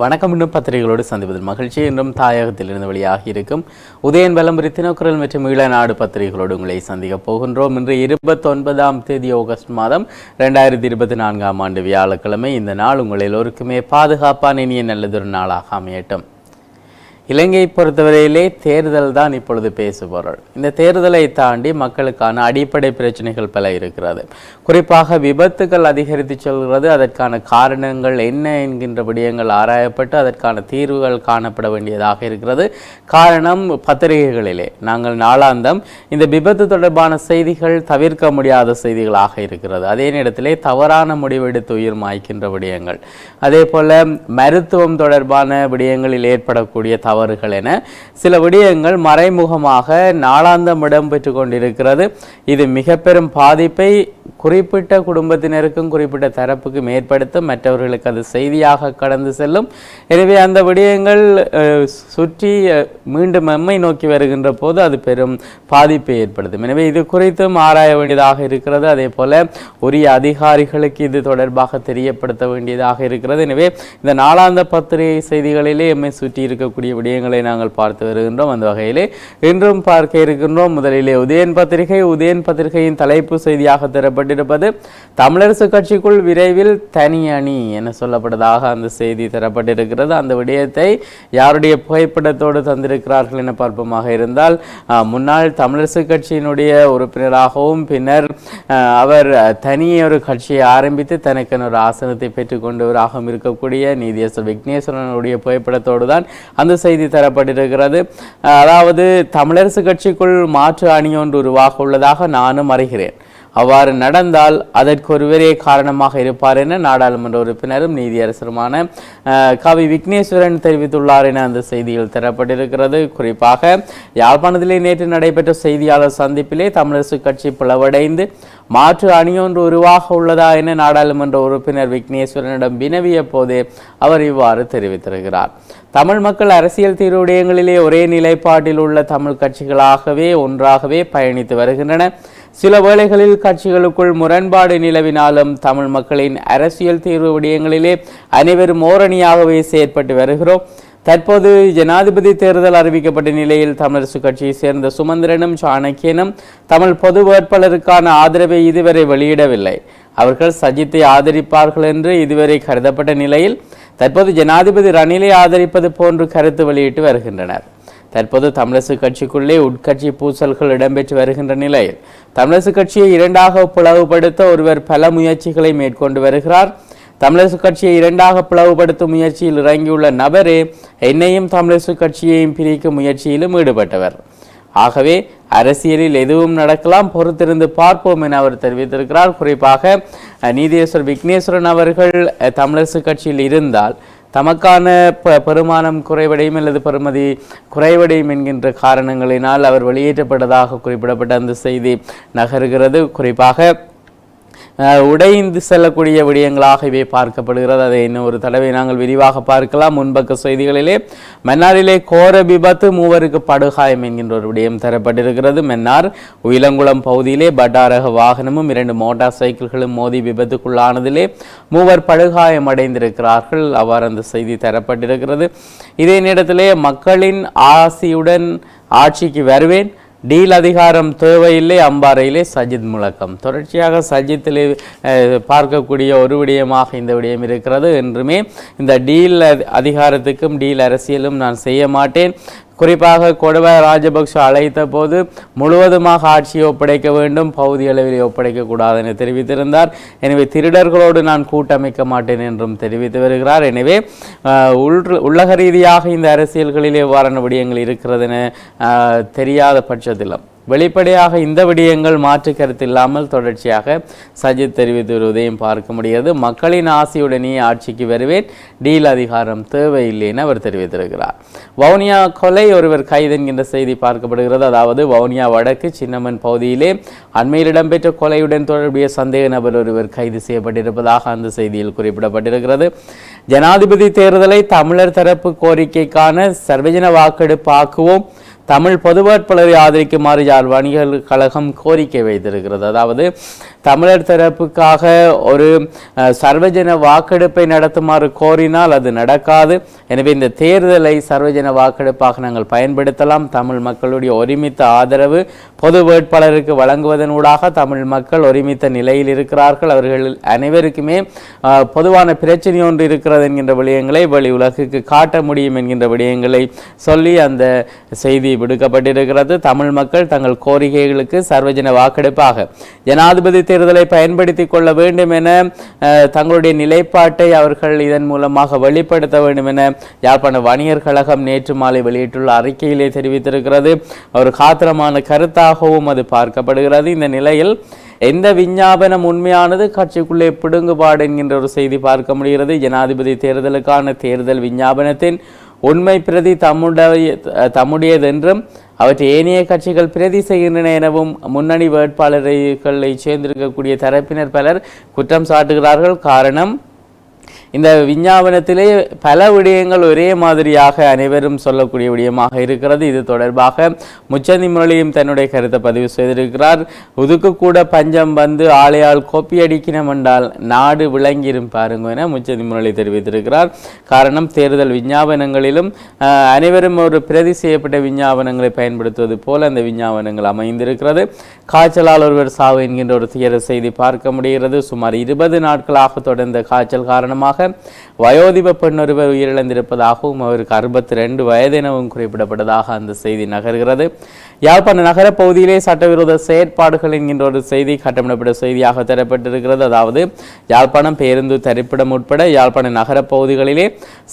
வணக்கம். இன்னும் பத்திரிகைகளோடு சந்திப்பதில் மகிழ்ச்சி. என்றும் தாயகத்திலிருந்து வெளியாகி இருக்கும் உதயன் பலம்புரி தினக்குரல் மற்றும் ஈழநாடு பத்திரிகைகளோடு உங்களை சந்திக்க போகின்றோம். இன்று இருபத்தொன்பதாம் தேதி ஆகஸ்ட் மாதம் ரெண்டாயிரத்தி இருபத்தி நான்காம் ஆண்டு வியாழக்கிழமை. இந்த நாள் உங்கள் எல்லோருக்குமே பாதுகாப்பான இனிய நல்லதொரு நாளாக அமையட்டும். இலங்கையை பொறுத்தவரையிலே தேர்தல் தான் இப்பொழுது பேசுபொருள் இந்த தேர்தலை தாண்டி மக்களுக்கான அடிப்படை பிரச்சனைகள் பல இருக்கிறது. குறிப்பாக விபத்துகள் அதிகரித்து செல்கிறது. அதற்கான காரணங்கள் என்ன என்கின்ற விடயங்கள் ஆராயப்பட்டு அதற்கான தீர்வுகள் காணப்பட வேண்டியதாக இருக்கிறது. காரணம் பத்திரிகைகளிலே. நாங்கள் நாளாந்தம் இந்த விபத்து தொடர்பான செய்திகள் தவிர்க்க முடியாத செய்திகளாக இருக்கிறது. அதே நேரத்திலே தவறான முடிவெடுத்து உயிர் மாய்க்கின்ற விடயங்கள். அதே போல மருத்துவம் தொடர்பான விடயங்களில் ஏற்படக்கூடிய தவறுகள் என சில விடயங்கள் மறைமுகமாக நாளாந்தம் இடம்பெற்று கொண்டிருக்கிறது. இது மிக பெரும் பாதிப்பை குறிப்பிட்ட குடும்பத்தினருக்கும் குறிப்பிட்ட தரப்புக்கும் ஏற்படுத்தும் மற்றவர்களுக்கு அது செய்தியாக கடந்து செல்லும். எனவே அந்த விடயங்கள் சுற்றி மீண்டும் எம்மை நோக்கி வருகின்ற போது அது பெரும் பாதிப்பை ஏற்படுத்தும். எனவே இது குறித்தும் ஆராய வேண்டியதாக இருக்கிறது. அதே போல உரிய அதிகாரிகளுக்கு இது தொடர்பாக தெரியப்படுத்த வேண்டியதாக இருக்கிறது. எனவே இந்த நாளாந்த பத்திரிகை செய்திகளிலே எம்மை சுற்றி இருக்கக்கூடிய விடயங்களை நாங்கள் பார்த்து வருகின்றோம். அந்த வகையிலே இன்றும் பார்க்க இருக்கின்றோம். முதலிலே உதயன் பத்திரிகை உதயன் பத்திரிகையின் தலைப்பு செய்தியாக தரப்பட்டு தரப்பட்டிருப்பது தமிழரசு கட்சிக்குள் விரைவில் தனி அணி என சொல்லப்பட்டதாக அந்த செய்தி தரப்பட்டிருக்கிறது. அந்த விடயத்தை யாருடைய புகைப்படத்தோடு தந்திருக்கிறார்கள் என பார்ப்போமாக இருந்தால் முன்னாள் தமிழரசு கட்சியினுடைய உறுப்பினராகவும் பின்னர் அவர் தனியே ஒரு கட்சியை ஆரம்பித்து தனக்கென ஒரு ஆசனத்தை பெற்றுக்கொண்டவராகவும் இருக்கக்கூடிய நீதியரசர் விக்னேஸ்வரனுடைய புகைப்படத்தோடு தான் அந்த செய்தி தரப்பட்டிருக்கிறது. அதாவது தமிழரசு கட்சிக்குள் மாற்று அணி ஒன்று உருவாக உள்ளதாக நானும் அறிகிறேன். அவ்வாறு நடந்தால் அதற்கு ஒருவரே காரணமாக இருப்பார் என நாடாளுமன்ற உறுப்பினரும் நீதியரசருமான கவி விக்னேஸ்வரன் தெரிவித்துள்ளார் என அந்த செய்தியில் தரப்பட்டிருக்கிறது. குறிப்பாக யாழ்ப்பாணத்திலே நேற்று நடைபெற்ற செய்தியாளர் சந்திப்பிலே தமிழரசு கட்சி பிளவடைந்து மாற்று அணியொன்று உருவாக உள்ளதா என நாடாளுமன்ற உறுப்பினர் விக்னேஸ்வரனிடம் வினவிய போதே அவர் இவ்வாறு தெரிவித்திருக்கிறார். தமிழ் மக்கள் அரசியல் தீர்வு விடயங்களிலே ஒரே நிலைப்பாட்டில் உள்ள தமிழ் கட்சிகளாகவே ஒன்றாகவே பயணித்து வருகின்றன. சில வேளைகளில் கட்சிகளுக்குள் முரண்பாடு நிலவினாலும் தமிழ் மக்களின் அரசியல் தீர்வு விடயங்களிலே அனைவரும் ஓரணியாகவே செயற்பட்டு வருகிறோம். தற்போது ஜனாதிபதி தேர்தல் அறிவிக்கப்பட்ட நிலையில் தமிழரசு கட்சியை சேர்ந்த சுமந்திரனும் சாணக்கியனும் தமிழ் பொது வேட்பாளருக்கான ஆதரவை இதுவரை வெளியிடவில்லை. அவர்கள் சஜித்தை ஆதரிப்பார்கள் என்று இதுவரை கருதப்பட்ட நிலையில் தற்போது ஜனாதிபதி ரணிலை ஆதரிப்பது போன்று கருத்து வெளியிட்டு வருகின்றனர். தற்போது தமிழரசு கட்சிக்குள்ளே உட்கட்சி பூசல்கள் இடம்பெற்று வருகின்ற நிலையில் தமிழரசு கட்சியை இரண்டாக பிளவுபடுத்த ஒருவர் பல முயற்சிகளை மேற்கொண்டு வருகிறார். தமிழரசு கட்சியை இரண்டாக பிளவுபடுத்தும் முயற்சியில் இறங்கியுள்ள நபரே என்னையும் தமிழரசு கட்சியையும் பிரிக்கும் முயற்சியிலும் ஈடுபட்டவர். ஆகவே அரசியலில் எதுவும் நடக்கலாம் பொறுத்திருந்து பார்ப்போம் என அவர் தெரிவித்திருக்கிறார். குறிப்பாக நீதேஸ்வர் விக்னேஸ்வரன் அவர்கள் அஹ், தமிழரசு கட்சியில் இருந்தால் தமக்கான ப பெருமானம் குறைவடையும் அல்லது பெறுமதி குறைவடையும் என்கின்ற காரணங்களினால் அவர் வெளியேற்றப்பட்டதாக குறிப்பிடப்பட்ட அந்த செய்தி நகருகிறது. குறிப்பாக உடைந்து செல்லக்கூடிய விடயங்களாக இவை பார்க்கப்படுகிறது. அதை இன்னும் ஒரு தடவை நாங்கள் விரிவாக பார்க்கலாம். முன்பக்க செய்திகளிலே மன்னாரிலே கோர விபத்து மூவருக்கு படுகாயம் என்கின்ற ஒரு விடயம் தரப்பட்டிருக்கிறது. மன்னார் உயிலங்குளம் பகுதியிலே பட்டாரக வாகனமும் இரண்டு மோட்டார் சைக்கிள்களும் மோதி விபத்துக்குள்ளானதிலே மூவர் படுகாயம் அடைந்திருக்கிறார்கள். அவ்வாறு அந்த செய்தி தரப்பட்டிருக்கிறது. இதே நேரத்திலே மக்களின் ஆசியுடன் ஆட்சிக்கு வருவேன். டீல் அதிகாரம் தேவையில்லை அம்பாறையிலே சஜித் முழக்கம். தொடர்ச்சியாக சஜித்திலே பார்க்கக்கூடிய ஒரு விடயமாக இந்த விடயம் இருக்கிறது என்றுமே இந்த டீல் அதி- அதிகாரத்துக்கும் டீல் அரசியலும் நான் செய்ய மாட்டேன். குறிப்பாக கொடுவாய் ராஜபக்ஷ அழைத்த போது முழுவதுமாக ஆட்சியை ஒப்படைக்க வேண்டும் பகுதி அளவில் ஒப்படைக்க கூடாது என தெரிவித்திருந்தார். எனவே திருடர்களோடு நான் கூட்டமைக்க மாட்டேன் என்றும் தெரிவித்து வருகிறார். எனவே அஹ், உள்ளக ரீதியாக இந்த அரசியல்களில் எவ்வாறான விடயங்கள் இருக்கிறது என தெரியாத பட்சத்திலும். வெளிப்படையாக இந்த விடயங்கள் மாற்று கருத்து இல்லாமல் தொடர்ச்சியாக சஜித் தெரிவித்து வருவதையும் பார்க்க முடிகிறது. மக்களின் ஆசையுடனே ஆட்சிக்கு வருவேன். டீல் அதிகாரம் தேவையில்லை என அவர் தெரிவித்திருக்கிறார். வவுனியா கொலை ஒருவர் கைது என்கின்ற செய்தி பார்க்கப்படுகிறது. அதாவது வவுனியா வடக்கு சின்னம்மன் பகுதியிலே அண்மையில் இடம்பெற்ற கொலையுடன் தொடர்புடைய சந்தேக நபர் ஒருவர் கைது செய்யப்பட்டிருப்பதாக அந்த செய்தியில் குறிப்பிடப்பட்டிருக்கிறது. ஜனாதிபதி தேர்தலை தமிழர் தரப்பு கோரிக்கைக்கான சர்வஜன வாக்கெடுப்பு ஆக்குவோம். தமிழ் பொது வேட்பாளரை ஆதரிக்குமாறு யாழ் வணிகர் கழகம் கோரிக்கை வைத்திருக்கிறது. அதாவது தமிழர் தரப்புக்காக ஒரு சர்வஜன வாக்கெடுப்பை நடத்துமாறு கோரினால் அது நடக்காது. எனவே இந்த தேர்தலை சர்வஜன வாக்கெடுப்பாக நாங்கள் பயன்படுத்தலாம். தமிழ் மக்களுடைய ஒருமித்த ஆதரவு பொது வேட்பாளருக்கு வழங்குவதனூடாக தமிழ் மக்கள் ஒருமித்த நிலையில் இருக்கிறார்கள். அவர்கள் அனைவருக்குமே பொதுவான பிரச்சனை ஒன்று இருக்கிறது என்கின்ற விடயங்களை வெளி உலகுக்கு காட்ட முடியும் என்கின்ற விடயங்களை சொல்லி அந்த செய்தி விடுக்கப்பட்டிருக்கிறது. தமிழ் மக்கள் தங்கள் கோரிக்கைகளுக்கு சர்வஜன வாக்கெடுப்பாக ஜனாதிபதி தேர்தலை பயன்படுத்திக் கொள்ள வேண்டும் என தங்களுடைய நிலைப்பாட்டை அவர்கள் இதன் மூலமாக வெளிப்படுத்த வேண்டும் என யாழ்ப்பாண வணிகர் கழகம் நேற்று மாலை வெளியிட்டுள்ள அறிக்கையிலே தெரிவித்திருக்கிறது. ஒரு காத்திரமான கருத்தாகவும் அது பார்க்கப்படுகிறது. இந்த நிலையில் எந்த விஞ்ஞாபனம் உண்மையானது கட்சிக்குள்ளே பிடுங்குபாடு என்கின்ற ஒரு செய்தி பார்க்க முடிகிறது. ஜனாதிபதி தேர்தலுக்கான தேர்தல் விஞ்ஞாபனத்தின் உண்மை பிரதி தம்முடைய தம்முடையதென்றும் அவற்றை ஏனைய கட்சிகள் பிரதி செய்கின்றன எனவும் முன்னணி வேட்பாளர்களை சேர்ந்திருக்கக்கூடிய தரப்பினர் பலர் குற்றம் சாட்டுகிறார்கள். காரணம் இந்த விஞ்ஞாபனத்திலே பல விடயங்கள் ஒரே மாதிரியாக அனைவரும் சொல்லக்கூடிய விடயமாக இருக்கிறது. இது தொடர்பாக முச்சந்தி முரளியும் தன்னுடைய கருத்தை பதிவு செய்திருக்கிறார். உதுக்குக்கூட பஞ்சம் வந்து ஆளையால் கோப்பி என்றால் நாடு விளங்கிரும் பாருங்க என முச்சந்தி முரளி தெரிவித்திருக்கிறார். காரணம் தேர்தல் விஞ்ஞாபனங்களிலும் அனைவரும் ஒரு பிரதி செய்யப்பட்ட விஞ்ஞாபனங்களை பயன்படுத்துவது போல அந்த விஞ்ஞாபனங்கள் அமைந்திருக்கிறது. காய்ச்சலால் ஒருவர் சாவு என்கின்ற ஒரு துயர செய்தி பார்க்க முடிகிறது. சுமார் இருபது நாட்களாக தொடர்ந்த காய்ச்சல் காரணமாக வயோதிப பெண்ணொருவர் உயிரிழந்திருப்பதாகவும் அவருக்கு அறுபத்தி ரெண்டு வயதெனவும் குறிப்பிடப்பட்டதாக அந்த செய்தி நகர்கிறது. யாழ்ப்பாண நகர பகுதியிலே சட்டவிரோத செயற்பாடுகள் என்கின்ற ஒரு செய்தி கட்டமிடப்பட்ட செய்தியாக தரப்பட்டிருக்கிறது. அதாவது யாழ்ப்பாணம் பேருந்து தரிப்பிடம் உட்பட யாழ்ப்பாண நகர பகுதிகளிலே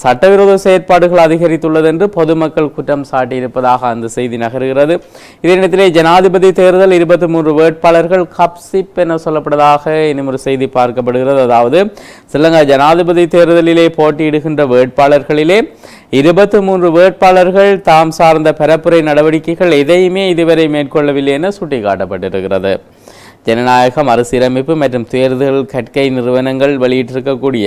சட்டவிரோத செயற்பாடுகள் அதிகரித்துள்ளது என்று பொதுமக்கள் குற்றம் சாட்டியிருப்பதாக அந்த செய்தி நகர்கிறது. இதே நேரத்திலே ஜனாதிபதி தேர்தல் இருபத்தி மூன்று வேட்பாளர்கள் கப்சிப் என சொல்லப்படுவதாக இன்னும் ஒரு செய்தி பார்க்கப்படுகிறது. அதாவது ஸ்ரீலங்கா ஜனாதிபதி தேர்தலிலே போட்டியிடுகின்ற வேட்பாளர்களிலே இருபத்தி மூன்று வேட்பாளர்கள் தாம் சார்ந்த பரப்புரை நடவடிக்கைகள் எதையுமே இதுவரை மேற்கொள்ளவில்லை என சுட்டிக்காட்டப்பட்டிருக்கிறது. ஜனநாயக மறுசீரமைப்பு மற்றும் தேர்தல் கற்கை நிறுவனங்கள் வெளியிட்டிருக்கக்கூடிய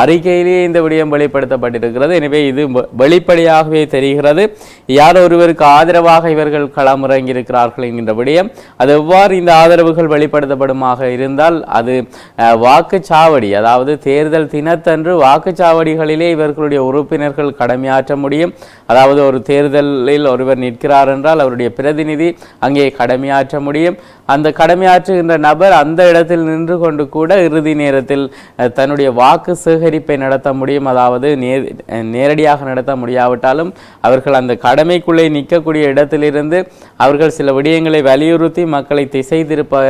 அறிக்கையிலேயே இந்த விடயம் வெளிப்படுத்தப்பட்டிருக்கிறது. எனவே இது வெளிப்படையாகவே தெரிகிறது. யார் ஒருவருக்கு ஆதரவாக இவர்கள் களமிறங்கியிருக்கிறார்கள் என்கின்ற விடயம் அது எவ்வாறு இந்த ஆதரவுகள் வெளிப்படுத்தப்படுமாக இருந்தால் அது வாக்குச்சாவடி அதாவது தேர்தல் தினத்தன்று வாக்குச்சாவடிகளிலே இவர்களுடைய உறுப்பினர்கள் கடமையாற்ற முடியும். அதாவது ஒரு தேர்தலில் ஒருவர் நிற்கிறார் என்றால் அவருடைய பிரதிநிதி அங்கே கடமையாற்ற முடியும். அந்த கடமையாற்றுகின்ற நபர் அந்த இடத்தில் நின்று கொண்டு கூட இறுதி நேரத்தில் தன்னுடைய வாக்கு சேகரிப்பை நடத்த முடியும். அதாவது நே- நேரடியாக நடத்த முடியாவிட்டாலும் அவர்கள் அந்த கடமைக்குள்ளே நிற்கக்கூடிய இடத்திலிருந்து அவர்கள் சில விடயங்களை வலியுறுத்தி மக்களை திசை திருப்ப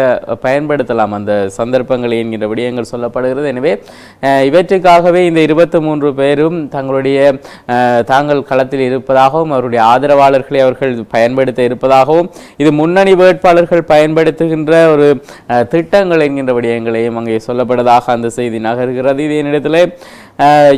பயன்படுத்தலாம். அந்த சந்தர்ப்பங்கள் என்கின்ற விடயங்கள் சொல்லப்படுகிறது. எனவே இவற்றுக்காகவே இந்த இருபத்தி மூன்று பேரும் தங்களுடைய தாங்கள் களத்தில் இருப்பதாகவும் அவருடைய ஆதரவாளர்களை அவர்கள் பயன்படுத்த இருப்பதாகவும் இது முன்னணி வேட்பாளர்கள் பயன்படுத்துகின்ற ஒரு திட்டங்கள் என்கின்ற விடயங்களையும் அங்கே சொல்லப்படுவதாக அந்த செய்தி நகர்கிறது. இதே நேரத்தில்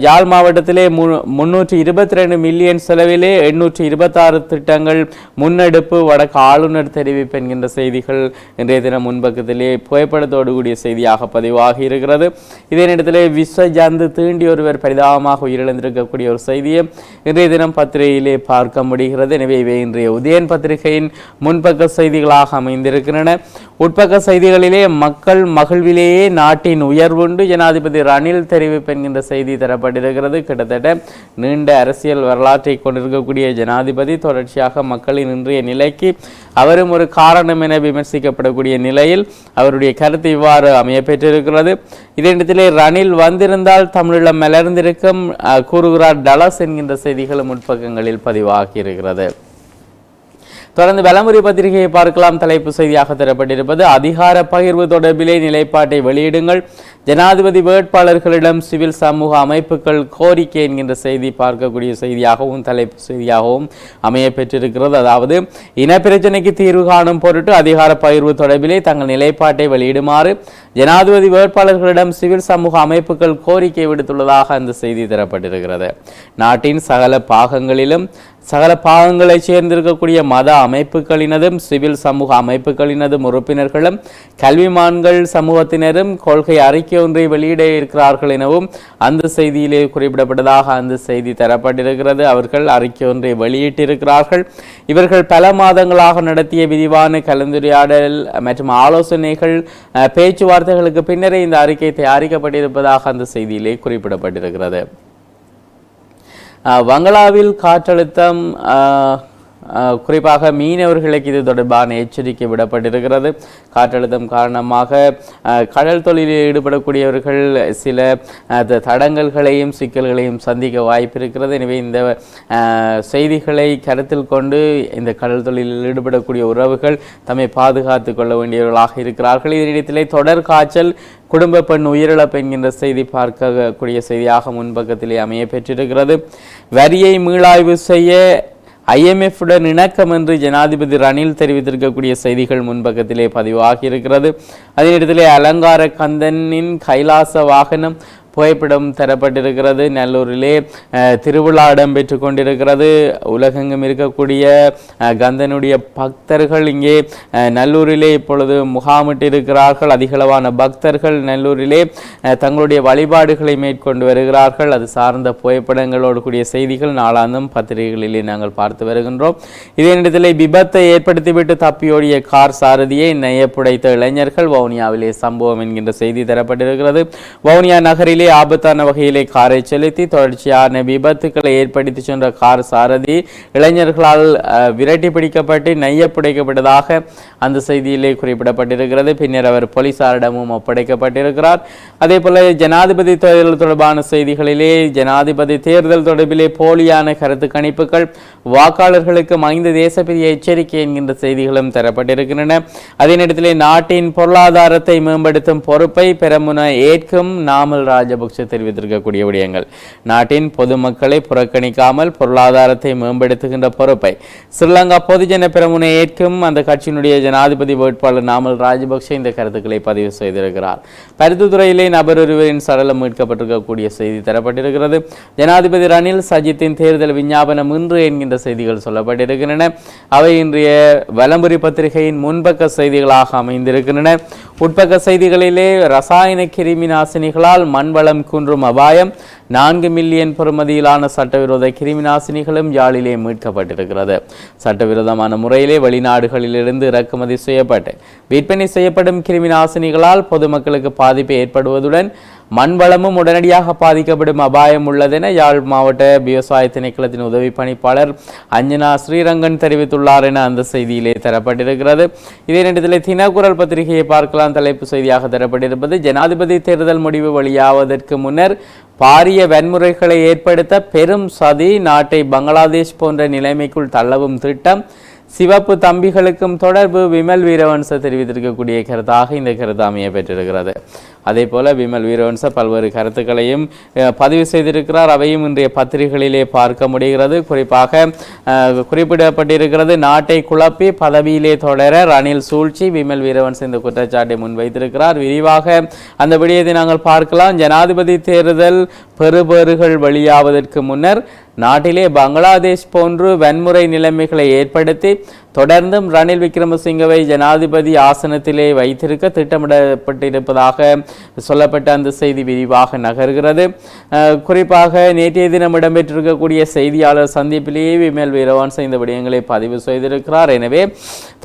யாழ் மாவட்டத்திலே மு முன்னூற்றி இருபத்தி ரெண்டு மில்லியன் செலவிலே எண்ணூற்றி இருபத்தாறு திட்டங்கள் முன்னெடுப்பு வடக்கு ஆளுநர் தெரிவிப்பு என்கின்ற செய்திகள் இன்றைய தினம் முன்பக்கத்திலே புகைப்படத்தோடு கூடிய செய்தியாக பதிவாகி இருக்கிறது. இதே நேரத்திலே விஸ்வஜாந்து தீண்டி ஒருவர் பரிதாபமாக உயிரிழந்திருக்கக்கூடிய ஒரு செய்தியை இன்றைய தினம் பத்திரிகையிலே பார்க்க முடிகிறது. எனவே இவை இன்றைய உதயன் பத்திரிகையின் முன்பக்க செய்திகளாக அமைந்திருக்கின்றன. உட்பக்க செய்திகளிலே மக்கள் மகிழ்விலேயே நாட்டின் உயர்வுண்டு. ஜனாதிபதி ரணில் தெரிவிப்பு என்கின்ற செய்தி தரப்பட்டிருக்கிறது. கிட்டத்தட்ட நீண்ட அரசியல் வரலாற்றை கொண்டிருக்கக்கூடிய ஜனாதிபதி தொடர்ச்சியாக மக்களின் இன்றைய நிலைக்கு அவரும் ஒரு காரணம் என விமர்சிக்கப்படக்கூடிய நிலையில் அவருடைய கருத்து இவ்வாறு அமையப்பெற்றிருக்கிறது. இதனிடத்திலே ரணில் வந்திருந்தால் தமிழீழம் மலர்ந்திருக்கும் கூறுகிறார் டலஸ் என்கின்ற செய்திகளும் முற்பக்கங்களில் பதிவாகி இருக்கிறது தொடர்ந்து வலமுறை பத்திரிகையை பார்க்கலாம். தலைப்பு செய்தியாக தரப்பட்டிருப்பது அதிகார பகிர்வு தொடர்பிலே நிலைப்பாட்டை வெளியிடுங்கள். ஜனாதிபதி வேட்பாளர்களிடம் சிவில் சமூக அமைப்புகள் கோரிக்கை என்கின்ற செய்தி பார்க்கக்கூடிய செய்தியாகவும் தலைப்பு செய்தியாகவும் அமைய பெற்றிருக்கிறது. அதாவது இனப்பிரச்சனைக்கு தீர்வு காணும் பொருட்டு அதிகார பகிர்வு தொடர்பிலே தங்கள் நிலைப்பாட்டை வெளியிடுமாறு ஜனாதிபதி வேட்பாளர்களிடம் சிவில் சமூக அமைப்புகள் கோரிக்கை விடுத்துள்ளதாக அந்த செய்தி தரப்பட்டிருக்கிறது. நாட்டின் சகல பாகங்களிலும் சகல பாகங்களைச் சேர்ந்திருக்கக்கூடிய மத அமைப்புகளினதும் சிவில் சமூக அமைப்புகளினதும் உறுப்பினர்களும் கல்விமான்கள் சமூகத்தினரும் கொள்கை அறிக்கை ஒன்றை வெளியிட இருக்கிறார்கள் எனவும் அந்த செய்தியிலே குறிப்பிடப்பட்டதாக அந்த செய்தி தரப்பட்டிருக்கிறது. அவர்கள் அறிக்கை ஒன்றை வெளியிட்டிருக்கிறார்கள். இவர்கள் பல மாதங்களாக நடத்திய விரிவான கலந்துரையாடல் மற்றும் ஆலோசனைகள் அஹ், பேச்சுவார்த்தைகளுக்கு பின்னரே இந்த அறிக்கை தயாரிக்கப்பட்டிருப்பதாக அந்த செய்தியிலே குறிப்பிடப்பட்டிருக்கிறது. வங்களாவில் காற்றழுத்தம் குறிப்பாக மீனவர்களுக்கு இது தொடர்பான எச்சரிக்கை விடப்பட்டிருக்கிறது. காற்றழுத்தம் காரணமாக கடல் தொழிலில் ஈடுபடக்கூடியவர்கள் சில த- தடங்கல்களையும் சிக்கல்களையும் சந்திக்க வாய்ப்பிருக்கிறது. எனவே இந்த செய்திகளை கருத்தில் கொண்டு இந்த கடல் தொழிலில் ஈடுபடக்கூடிய உறவுகள் தம்மை பாதுகாத்து கொள்ள வேண்டியவர்களாக இருக்கிறார்கள். இதனிடத்திலே தொடர் காய்ச்சல் குடும்ப பெண் உயிரிழப்பு என்கின்ற செய்தி பார்க்கக்கூடிய செய்தியாக முன்பக்கத்திலே அமைய பெற்றிருக்கிறது வரியை மீளாய்வு செய்ய ஐஎம்எஃப்புடன் உடன் இணக்கம் என்று ஜனாதிபதி ரணில் தெரிவித்திருக்கக்கூடிய செய்திகள் முன்பக்கத்திலே பதிவாகி இருக்கிறது நேரத்திலே அலங்கார கந்தனின் கைலாச வாகனம் புகைப்படம் தரப்பட்டிருக்கிறது. நல்லூரிலே திருவிழா இடம்பெற்று கொண்டிருக்கிறது. உலகெங்கும் இருக்கக்கூடிய கந்தனுடைய பக்தர்கள் இங்கே நல்லூரிலே இப்பொழுது முகாமிட்டிருக்கிறார்கள். அதிகளவான பக்தர்கள் நல்லூரிலே தங்களுடைய வழிபாடுகளை மேற்கொண்டு வருகிறார்கள். அது சார்ந்த புகைப்படங்களோடு கூடிய செய்திகள் நாளாந்தும் பத்திரிகைகளிலே நாங்கள் பார்த்து வருகின்றோம். இதே நேரத்தில் விபத்தை ஏற்படுத்திவிட்டு தப்பியோடிய கார் சாரதியை நெய்யப்புடைத்த இளைஞர்கள் வவுனியாவிலே சம்பவம் என்கின்ற செய்தி தரப்பட்டிருக்கிறது. வவுனியா நகரிலே ஆபத்தான வகையிலே காரை செலுத்தி தொடர்ச்சியான விபத்துக்களை ஏற்படுத்தி சென்ற கார் சாரதி இளைஞர்களால் விரட்டி பிடிக்கப்பட்டு நையப்புடைக்கப்பட்டதாக அந்த செய்தியிலே குறிப்பிடப்பட்டிருக்கிறது. பின்னர் அவர் போலீசாரிடமும் ஒப்படைக்கப்பட்டிருக்கிறார். அதே போல ஜனாதிபதி தேர்தல் தொடர்பான செய்திகளிலே ஜனாதிபதி தேர்தல் தொடர்பிலே போலியான கருத்து கணிப்புகள் வாக்காளர்களுக்கு மைந்த தேசப்பிரிய எச்சரிக்கை என்கின்ற செய்திகளும் தரப்பட்டிருக்கின்றன. அதே நேரத்திலே நாட்டின் பொருளாதாரத்தை மேம்படுத்தும் பொறுப்பை பெரமுன ஏற்கும் நாமல் ராஜ ராஜபக்ஷ தெரிவித்திருக்கக்கூடிய விடயங்கள். நாட்டின் பொதுமக்களை புறக்கணிக்காமல் பொருளாதாரத்தை மேம்படுத்துகின்ற பொறுப்பை ஸ்ரீலங்கா பொதுஜன பெரமுன ஏற்கும் அந்த கட்சியினுடைய ஜனாதிபதி வேட்பாளர் நாமல் ராஜபக்ஷ இந்த கருத்துக்களை பதிவு செய்திருக்கிறார். பருத்துத்துறையிலே நபர் ஒருவரின் சடலம் மீட்கப்பட்டிருக்கக்கூடிய செய்தி தரப்பட்டிருக்கிறது. ஜனாதிபதி ரணில் சஜித்தின் தேர்தல் விஞ்ஞாபனம் இன்று என்கின்ற செய்திகள் சொல்லப்பட்டிருக்கின்றன. அவை இன்றைய வலம்புரி பத்திரிகையின் முன்பக்க செய்திகளாக அமைந்திருக்கின்றன. உட்பக்க செய்திகளிலே ரசாயன கிருமி நாசினிகளால் மண்வள மண்வளம் குன்றும் அபாயம். நான்கு மில்லியன் பெறுமதியிலான சட்டவிரோத கிருமிநாசினிகளும் யாழிலே மீட்கப்பட்டிருக்கிறது. சட்டவிரோதமான முறையிலே வெளிநாடுகளிலிருந்து இறக்குமதி செய்யப்பட்டு விற்பனை செய்யப்படும் கிருமிநாசினிகளால் பொதுமக்களுக்கு பாதிப்பு ஏற்படுவதுடன் மண் வளமும் உடனடியாக பாதிக்கப்படும் அபாயம் உள்ளதென யாழ் மாவட்ட விவசாய திணைக்களத்தின் உதவி பணிப்பாளர் அஞ்சனா ஸ்ரீரங்கன் தெரிவித்துள்ளார் என அந்த செய்தியிலே தரப்பட்டிருக்கிறது. இதே நேரத்தில் தினக்குரல் பத்திரிகையை பார்க்கலாம். தலைப்பு செய்தியாக தரப்பட்டிருப்பது ஜனாதிபதி தேர்தல் முடிவு வெளியாவதற்கு முன்னர் பாரிய வன்முறைகளை ஏற்படுத்த பெரும் சதி நாட்டை பங்களாதேஷ் போன்ற நிலைமைக்குள் தள்ளவும் திட்டம் சிவப்பு தம்பிகளுக்கும் தொடர்பு விமல் வீரவன்ச தெரிவித்திருக்கக்கூடிய கருத்தாக இந்த கருத்து அமைய பெற்றிருக்கிறது. அதே போல் விமல் வீரவன்ச பல்வேறு கருத்துக்களையும் பதிவு செய்திருக்கிறார். அவையும் இன்றைய பத்திரிகைகளிலே பார்க்க முடிகிறது. குறிப்பாக குறிப்பிடப்பட்டிருக்கிறது நாட்டை குழப்பி பதவியிலே தொடர ரணில் சூழ்ச்சி விமல் வீரவன்ச இந்த குற்றச்சாட்டை முன்வைத்திருக்கிறார். விரிவாக அந்த விடயத்தை நாங்கள் பார்க்கலாம். ஜனாதிபதி தேர்தல் பெறுபேறுகள் வெளியாவதற்கு முன்னர் நாட்டிலே பங்களாதேஷ் போன்று வன்முறை நிலைமைகளை ஏற்படுத்தி தொடர்ந்தும் ரணில் விக்ரமசிங்கவை ஜனாதிபதி ஆசனத்திலே வைத்திருக்க திட்டமிடப்பட்டிருப்பதாக சொல்லப்பட்ட அந்த செய்தி விரிவாக நகர்கிறது. குறிப்பாக நேற்றைய தினம் இடம்பெற்றிருக்கக்கூடிய செய்தியாளர் சந்திப்பிலேயே விமல் வீரவான் இந்த விடயங்களை பதிவு செய்திருக்கிறார். எனவே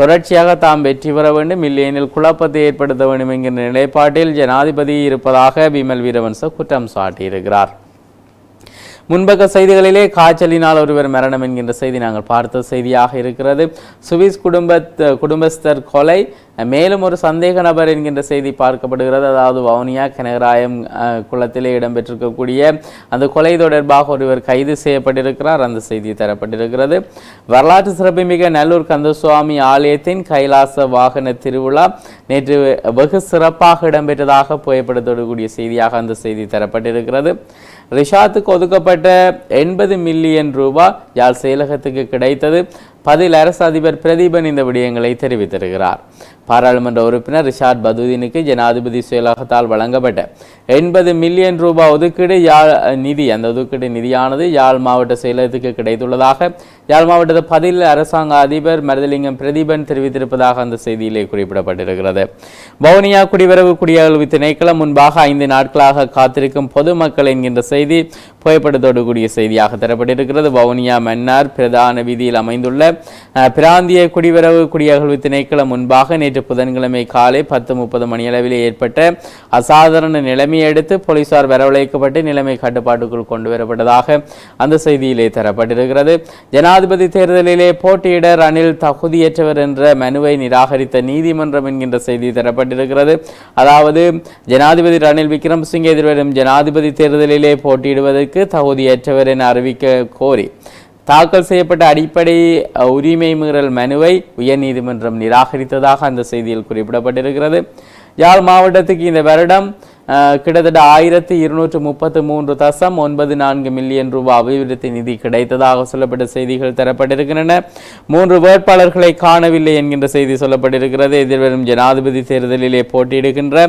தொடர்ச்சியாக தாம் வெற்றி பெற வேண்டும். இல்லையெனில் குழப்பத்தை ஏற்படுத்த வேண்டும் என்கிற நிலைப்பாட்டில் ஜனாதிபதி இருப்பதாக விமல் வீரவன்ச குற்றம் சாட்டியிருக்கிறார். முன்பக்க செய்திகளிலே காய்ச்சலினால் ஒருவர் மரணம் என்கின்ற செய்தி நாங்கள் பார்த்த செய்தியாக இருக்கிறது. சுவிஸ் குடும்ப குடும்பஸ்தர் கொலை மேலும் ஒரு சந்தேக நபர் என்கின்ற செய்தி பார்க்கப்படுகிறது. அதாவது வவுனியா கனகராயம் குளத்திலே இடம்பெற்றிருக்கக்கூடிய அந்த கொலை தொடர்பாக ஒருவர் கைது செய்யப்பட்டிருக்கிறார். அந்த செய்தி தரப்பட்டிருக்கிறது. வரலாற்று சிறப்புமிக நல்லூர் கந்தசுவாமி ஆலயத்தின் கைலாச வாகன திருவிழா நேற்று வெகு சிறப்பாக இடம்பெற்றதாக புகைப்படத்தோடு கூடிய செய்தியாக அந்த செய்தி தரப்பட்டிருக்கிறது. ரிஷாத்துக்கு ஒதுக்கப்பட்ட எண்பது மில்லியன் ரூபாய் யாழ் செயலகத்துக்கு கிடைத்தது. பதில் அரசு அதிபர் பிரதீபன் இந்த விடயங்களை தெரிவித்திருக்கிறார். பாராளுமன்ற உறுப்பினர் ரிஷாட் பதுதீனுக்கு ஜனாதிபதி செயலகத்தால் வழங்கப்பட்ட எண்பது மில்லியன் ரூபாய் ஒதுக்கீடு யாழ் நிதி அந்த ஒதுக்கீடு நிதியானது யாழ் மாவட்ட செயலகத்துக்கு கிடைத்துள்ளதாக யாழ் மாவட்ட பதில் அரசாங்க அதிபர் மருதலிங்கம் பிரதீபன் தெரிவித்திருப்பதாக அந்த செய்தியிலே குறிப்பிடப்பட்டிருக்கிறது. வவுனியா குடிவரவு குடியகழ்வு திணைக்களம் முன்பாக ஐந்து நாட்களாக காத்திருக்கும் பொதுமக்கள் என்கின்ற செய்தி புகைப்படத்தோடு கூடிய செய்தியாக தரப்பட்டிருக்கிறது. வவுனியா மன்னார் பிரதான வீதியில் அமைந்துள்ள பிராந்திய குடிவரவு குடியகழ்வு திணைக்களம் முன்பாக நேற்று புதன்கிழமை காலை பத்து முப்பது மணியளவில் ஏற்பட்ட அசாதாரண நிலைமையை அடுத்து போலீசார் வரவழைக்கப்பட்டு நிலைமை கட்டுப்பாட்டுக்குள் கொண்டு வரப்பட்டதாக அந்த செய்தியிலே தரப்பட்டிருக்கிறது. ஜனாதிபதி தேர்தலிலே போட்டியிட ரணில் தகுதியற்றவர் என்ற மனுவை நிராகரித்த நீதிமன்றம் என்கின்ற செய்தி தரப்பட்டிருக்கிறது. அதாவது ஜனாதிபதி ரணில் விக்ரமசிங்கே எதிர்வரும் ஜனாதிபதி தேர்தலிலே போட்டியிடுவதற்கு தகுதியற்றவர் என அறிவிக்க கோரி தாக்கல் செய்யப்பட்ட அடிப்படை உரிமை மீறல் மனுவை உயர்நீதிமன்றம் நிராகரித்ததாக அந்த செய்தியில் குறிப்பிடப்பட்டிருக்கிறது. யாழ் மாவட்டத்துக்கு இந்த வருடம் கிட்டத்தட்ட ஆயிரத்தி இருநூற்று முப்பத்து மூன்று தசம் ஒன்பது நான்கு மில்லியன் ரூபாய் அபிவிருத்தி நிதி கிடைத்ததாக சொல்லப்பட்ட செய்திகள் தரப்பட்டிருக்கின்றன. மூன்று வேட்பாளர்களை காணவில்லை என்கின்ற செய்தி சொல்லப்பட்டிருக்கிறது. எதிர்வரும் ஜனாதிபதி தேர்தலிலே போட்டியிடுகின்ற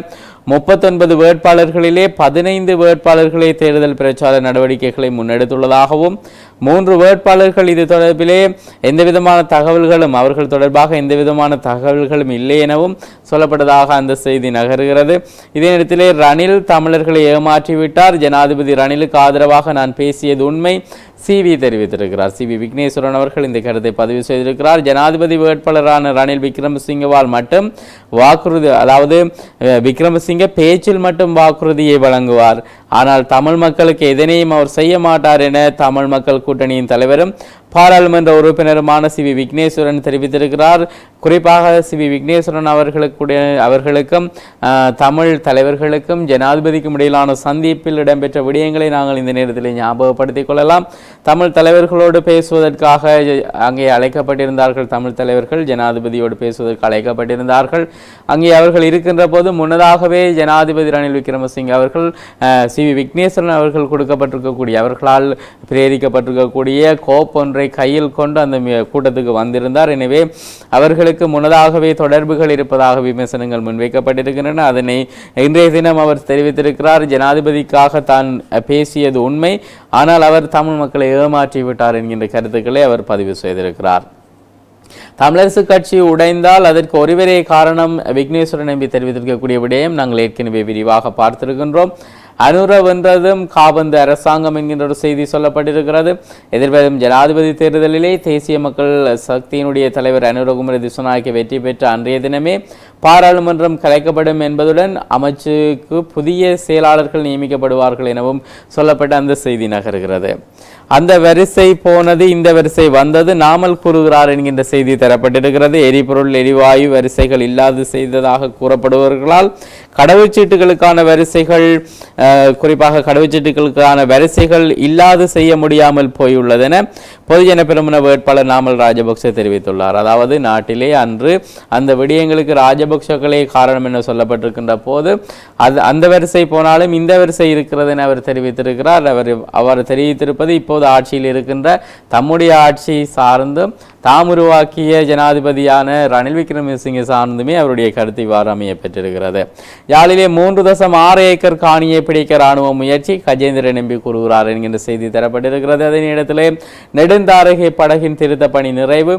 முப்பத்தொன்பது வேட்பாளர்களிலே பதினைந்து வேட்பாளர்களை தேர்தல் பிரச்சார நடவடிக்கைகளை முன்னெடுத்துள்ளதாகவும் மூன்று வேட்பாளர்கள் இது தொடர்பிலே எந்தவிதமான தகவல்களும் அவர்கள் தொடர்பாக எந்தவிதமான தகவல்களும் இல்லை எனவும் சொல்லப்பட்டதாக அந்த செய்தி நகருகிறது. இதே நேரத்திலே ரணில் தமிழர்களை ஏமாற்றிவிட்டார். ஜனாதிபதி ரணிலுக்கு ஆதரவாக நான் பேசியது உண்மை. சிவி தெரிவித்திருக்கிறார். சிவி விக்னேஸ்வரன் அவர்கள் இந்த கருத்தை பதிவு செய்திருக்கிறார். ஜனாதிபதி வேட்பாளரான ரணில் விக்ரமசிங்கவால் மட்டும் வாக்குறுதி அதாவது விக்ரமசிங்க பேச்சில் மட்டும் வாக்குறுதியை வழங்குவார். ஆனால் தமிழ் மக்களுக்கு எதனையும் அவர் செய்ய மாட்டார் என தமிழ் மக்கள் கூட்டணியின் தலைவரும் பாராளுமன்ற உறுப்பினருமான சி வி விக்னேஸ்வரன் தெரிவித்திருக்கிறார். குறிப்பாக சி வி விக்னேஸ்வரன் அவர்களுக்கு அவர்களுக்கும் தமிழ் தலைவர்களுக்கும் ஜனாதிபதிக்கும் இடையிலான சந்திப்பில் இடம்பெற்ற விடயங்களை நாங்கள் இந்த நேரத்தில் ஞாபகப்படுத்திக் கொள்ளலாம். தமிழ் தலைவர்களோடு பேசுவதற்காக அங்கே அழைக்கப்பட்டிருந்தார்கள் தமிழ் தலைவர்கள் ஜனாதிபதியோடு பேசுவதற்கு அழைக்கப்பட்டிருந்தார்கள். அங்கே அவர்கள் இருக்கின்ற போது முன்னதாகவே ஜனாதிபதி ரணில் விக்ரமசிங்க அவர்கள் சி வி விக்னேஸ்வரன் அவர்கள் கொடுக்கப்பட்டிருக்கக்கூடிய அவர்களால் பிரேரிக்கப்பட்டிருக்கக்கூடிய கோப் ஒன்றை கையில் கொண்டு அந்த கூட்டத்துக்கு வந்திருந்தார். எனவே அவர்களுக்கு முன்னதாகவே தொடர்புகள் இருப்பதாக விமர்சனங்கள் முன்வைக்கப்பட்டிருக்கின்றன. அதனை இன்றைய தினம் அவர் தெரிவித்திருக்கிறார். ஜனாதிபதிக்காக தான் பேசியது உண்மை. ஆனால் அவர் தமிழ் மக்களை ஏமாற்றி விட்டார் என்கின்ற கருத்துக்களை அவர் பதிவு செய்திருக்கிறார். தமிழரசு கட்சி உடைந்தால் அதற்கு ஒருவரே காரணம் விக்னேஸ்வரன் எம்பி தெரிவித்திருக்கக்கூடிய விடயம் நாங்கள் ஏற்கனவே விரிவாக பார்த்திருக்கின்றோம். அனுர வென்றதும் காபந்து அரசாங்கம் என்கின்ற ஒரு செய்தி சொல்லப்பட்டிருக்கிறது. எதிர்வரும் ஜனாதிபதி தேர்தலிலே தேசிய மக்கள் சக்தியினுடைய தலைவர் அனுரகுமரி திசுநாயக்கி வெற்றி பெற்ற அன்றைய தினமே பாராளுமன்றம் கலைக்கப்படும் என்பதுடன் அமைச்சுக்கு புதிய செயலாளர்கள் நியமிக்கப்படுவார்கள் எனவும் சொல்லப்பட்ட அந்த செய்தி நகர்கிறது. அந்த வரிசை போனது இந்த வரிசை வந்தது நாமல் கூறுகிறார் என்கின்ற செய்தி தரப்பட்டிருக்கிறது. எரிபொருள் எரிவாயு வரிசைகள் இல்லாது செய்ததாக கூறப்படுவர்களால் கடவுச்சீட்டுகளுக்கான வரிசைகள் குறிப்பாக கடவுச்சீட்டுகளுக்கான வரிசைகள் இல்லாது செய்ய முடியாமல் போயுள்ளதென பொதுஜன பெருமன வேட்பாளர் நாமல் ராஜபக்ச தெரிவித்துள்ளார். அதாவது நாட்டிலே அன்று அந்த விடயங்களுக்கு ராஜபக்சகளே காரணம் என சொல்லப்பட்டிருக்கின்ற போது அது அந்த வரிசை போனாலும் இந்த வரிசை இருக்கிறது என அவர் தெரிவித்திருக்கிறார். அவர் அவர் தெரிவித்திருப்பது இப்போது ஆட்சியில் இருக்கின்ற தம்முடைய ஆட்சி சார்ந்தும் தாம் உருவாக்கிய ஜனாதிபதியான ரணில் விக்ரமசிங்க சார்ந்துமே அவருடைய கருத்து இவ்வாறு அமைய பெற்றிருக்கிறது. யாழிலே மூன்று தசம் ஆறு ஏக்கர் காணியை பிடிக்க ராணுவ முயற்சி கஜேந்திரன் நம்பி கூறுகிறார் என்கின்ற செய்தி தரப்பட்டிருக்கிறது. அதே நேரத்தில் நெடுந்தாரகை படகின் திருத்த பணி நிறைவு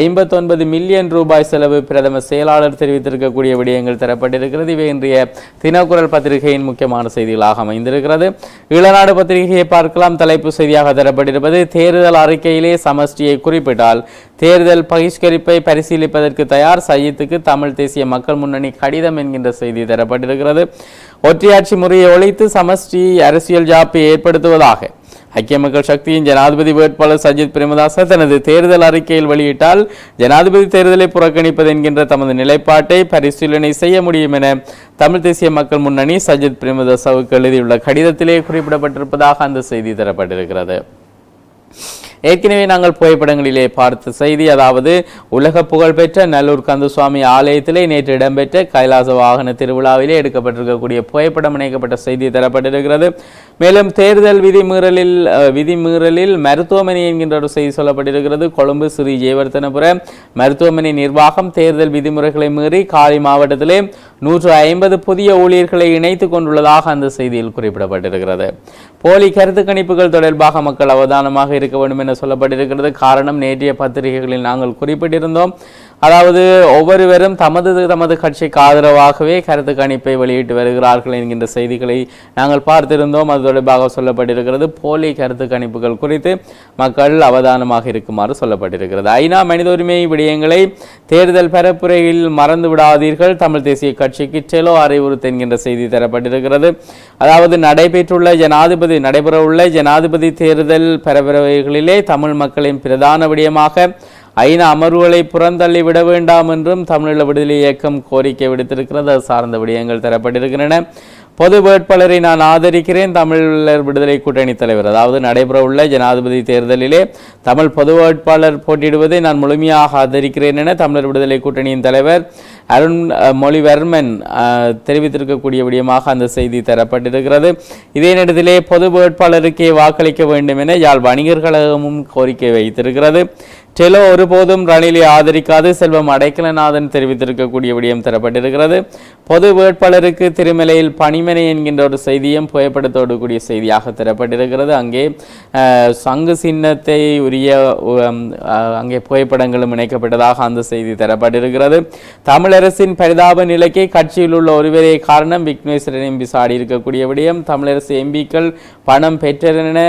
ஐம்பத்தொன்பது மில்லியன் ரூபாய் செலவு பிரதம செயலாளர் தெரிவித்திருக்கக்கூடிய விடயங்கள் தரப்பட்டிருக்கிறது. இவை இன்றைய தினக்குரல் பத்திரிகையின் முக்கியமான செய்திகளாக அமைந்திருக்கிறது. இளநாடு பத்திரிகையை பார்க்கலாம். தலைப்பு செய்தியாக தரப்பட்டிருப்பது தேர்தல் அறிக்கையிலே சமஷ்டியை குறிப்பிட்டால் தேர்தல் பகிஷ்கரிப்பை பரிசீலிப்பதற்கு தயார். சையத்துக்கு தமிழ் தேசிய மக்கள் முன்னணி கடிதம் என்கின்ற செய்தி தரப்பட்டிருக்கிறது. ஒற்றையாட்சி முறையை ஒழித்து சமஷ்டி அரசியல் ஜாப்பை ஏற்படுத்துவதாக ஐக்கிய மக்கள் சக்தியின் ஜனாதிபதி வேட்பாளர் சஜித் பிரேமதாச தனது தேர்தல் அறிக்கையில் வெளியிட்டால் ஜனாதிபதி தேர்தலை புறக்கணிப்பது என்கின்ற தமது நிலைப்பாட்டை பரிசீலனை செய்ய முடியும் என தமிழ் தேசிய மக்கள் முன்னணி சஜித் பிரேமதாசவுக்கு எழுதியுள்ள கடிதத்திலே குறிப்பிடப்பட்டிருப்பதாக அந்த செய்தி தரப்பட்டிருக்கிறது. ஏற்கனவே நாங்கள் புகைப்படங்களிலே பார்த்த செய்தி அதாவது உலக புகழ்பெற்ற நல்லூர் கந்தசுவாமி ஆலயத்திலே நேற்று இடம்பெற்ற கைலாச வாகன திருவிழாவிலே எடுக்கப்பட்டிருக்கக்கூடிய புகைப்படம் இணைக்கப்பட்ட செய்தி தரப்பட்டிருக்கிறது. மேலும் தேர்தல் விதிமீறலில் விதிமீறலில் மருத்துவமனை என்கின்ற ஒரு செய்தி சொல்லப்பட்டிருக்கிறது. கொழும்பு ஸ்ரீ ஜெயவர்த்தனபுர மருத்துவமனை நிர்வாகம் தேர்தல் விதிமுறைகளை மீறி காலி மாவட்டத்திலே நூற்று ஐம்பது புதிய ஊழியர்களை இணைத்துக் கொண்டுள்ளதாக அந்த செய்தியில் குறிப்பிடப்பட்டிருக்கிறது. போலி கருத்து கணிப்புகள் தொடர்பாக மக்கள் அவதானமாக இருக்க வேண்டும் என சொல்லப்பட்டிருக்கிறது. காரணம் நேற்றைய பத்திரிகைகளில் நாங்கள் குறிப்பிட்டிருந்தோம். அதாவது ஒவ்வொருவரும் தமது தமது கட்சிக்கு ஆதரவாகவே கருத்து கணிப்பை வெளியிட்டு வருகிறார்கள் என்கின்ற செய்திகளை நாங்கள் பார்த்திருந்தோம். அது தொடர்பாக சொல்லப்பட்டிருக்கிறது. போலி கருத்து கணிப்புகள் குறித்து மக்கள் அவதானமாக இருக்குமாறு சொல்லப்பட்டிருக்கிறது. ஐநா மனித உரிமை விடயங்களை தேர்தல் பரப்புரையில் மறந்து விடாதீர்கள். தமிழ் தேசிய கட்சிக்கு செலோ அறிவுறுத்து என்கின்ற செய்தி தரப்பட்டிருக்கிறது. அதாவது நடைபெற்றுள்ள ஜனாதிபதி நடைபெறவுள்ள ஜனாதிபதி தேர்தல் பரப்புரைகளிலே தமிழ் மக்களின் பிரதான விடயமாக ஐநா அமர்வுகளை புறந்தள்ளி விட வேண்டாம் என்றும் தமிழீழ விடுதலை இயக்கம் கோரிக்கை விடுத்திருக்கிறது. அது சார்ந்த விடயங்கள் தரப்பட்டிருக்கின்றன. பொது வேட்பாளரை நான் ஆதரிக்கிறேன். தமிழர் விடுதலை கூட்டணி தலைவர் அதாவது நடைபெறவுள்ள ஜனாதிபதி தேர்தலிலே தமிழ் பொது வேட்பாளர் போட்டியிடுவதை நான் முழுமையாக ஆதரிக்கிறேன் என தமிழர் விடுதலை கூட்டணியின் தலைவர் அருண் மொழிவர்மன் தெரிவித்திருக்கக்கூடிய விடயமாக அந்த செய்தி தரப்பட்டிருக்கிறது. இதே நேரத்திலே பொது வேட்பாளருக்கே வாக்களிக்க வேண்டும் என யாழ் வணிகர் கழகமும் கோரிக்கை வைத்திருக்கிறது. டெலோ ஒருபோதும் ரணிலை ஆதரிக்காது செல்வம் அடைக்கலநாதன் தெரிவித்திருக்கக்கூடிய விடயம் தரப்பட்டிருக்கிறது. பொது வேட்பாளருக்கு திருமலையில் பணிமனை என்கின்ற ஒரு செய்தியும் புகைப்படத்தோடு கூடிய செய்தியாக தரப்பட்டிருக்கிறது. அங்கே சங்கு சின்னத்தை உரிய அங்கே புகைப்படங்களும் இணைக்கப்பட்டதாக அந்த செய்தி தரப்பட்டிருக்கிறது. தமிழரசின் பரிதாப நிலைக்கு கட்சியில் உள்ள ஒருவரே காரணம் விக்னேஸ்வரன் எம்பி சாடி இருக்கக்கூடிய விடயம். தமிழரசு எம்பிக்கள் பணம் பெற்றன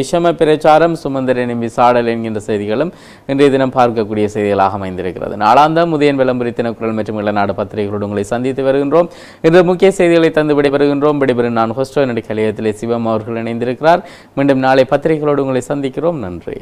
விஷம பிரச்சாரம் சுமந்திரன் எம்பி சாடல் என்கின்ற செய்திகளும் இன்றைய தினம் பார்க்கக்கூடிய செய்திகளாக அமைந்திருக்கிறது. நாளாந்தம் முதியன் விளம்பரித்தின குரல் மற்றும் இளநாடு பத்திரிகைகளோடு உங்களை சந்தித்து வருகின்றோம். இன்று முக்கிய செய்திகளை தந்து விடைபெறுகின்றோம். விடைபெறும் நான் ஹோஸ்டோ நடி கலையத்திலே சிவம் அவர்கள் இணைந்திருக்கிறார். மீண்டும் நாளை பத்திரிகைகளோடு உங்களை சந்திக்கிறோம். நன்றி.